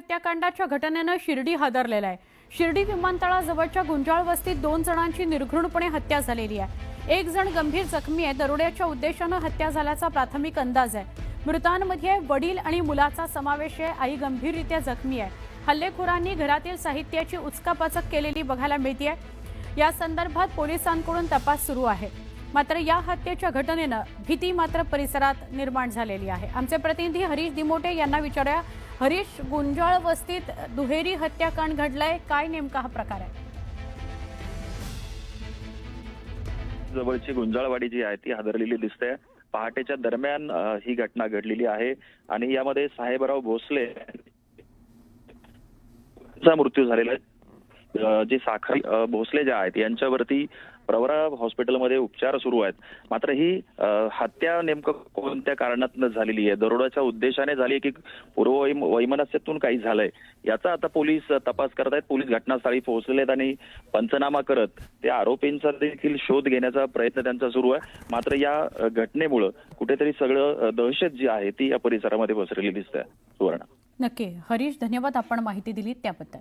हत्याकांडाच्या घटनेनं शिर्डी हादरलेला आहे. शिर्डी विमानतळाजवळच्या गुंजाळ वस्तीत दोन जणांची निर्घृणपणे हत्या झालेली आहे. एक जण गंभीर जखमी आहे. दरोड्याच्या उद्देशानं हत्या झाल्याचा प्राथमिक अंदाज आहे. मृतांमध्ये वडील आणि मुलाचा समावेश आहे. आई गंभीररित्या जखमी आहे. हल्लेखोरांनी घरातील साहित्याची उचकापाचक केलेली बघायला मिळते या संदर्भात पोलिसांकडून तपास सुरू आहे. मात्र या हत्येच्या घटनेनं भीती मात्र परिसरात निर्माण झालेली आहे. आमचे प्रतिनिधी हरीश दिमोटे यांना विचारूया. हरीश गुंजाळ वस्तीत दुहेरी हत्याकांड घडलाय. काय नेमका हा प्रकार आहे? जवळची गुंजाळवाडी जी आहे ती हादरलेली दिसते. पहाटेच्या दरम्यान ही घटना घडलेली आहे आणि यामध्ये साहेबराव भोसले चा मृत्यू झालेला आहे. जे साखरी भोसले जे आहेत यांच्यावरती प्रवरा हॉस्पिटलमध्ये उपचार सुरू आहेत. मात्र ही हत्या नेमकं कोणत्या कारणातून झालेली आहे? दरोड्याच्या उद्देशाने झाली की पूर्व वैमनस्यातून काही झालंय? याचा आता पोलीस तपास करत आहेत. पोलीस घटनास्थळी पोहोचलेले आहेत आणि पंचनामा करत त्या आरोपींचा देखील शोध घेण्याचा प्रयत्न त्यांचा सुरू आहे. मात्र या घटनेमुळं कुठेतरी सगळं दहशत जी आहे ती या परिसरामध्ये पसरलेली दिसते सुवर्णा. नक्की. हरीश धन्यवाद आपण माहिती दिली त्याबद्दल.